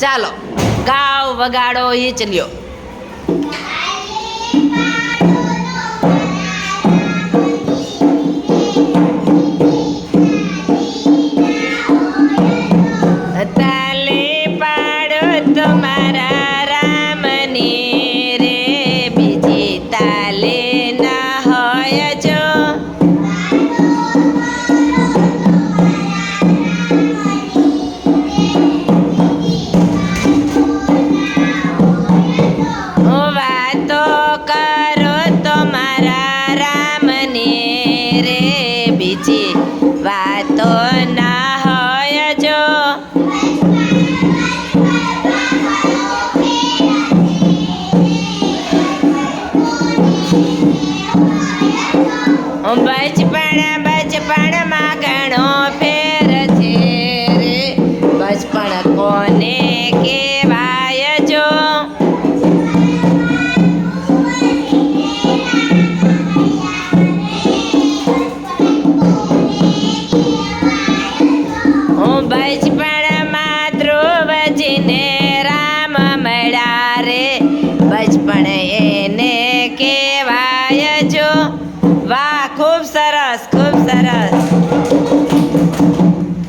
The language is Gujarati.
ચાલો ગાવ વગાડો એ ચલ્યો તાલે પાડો તમારા মতো না হয়েছ বাজপাড়া પણ એને કેવાય જો વાહ ખૂબ સરસ ખૂબ સરસ.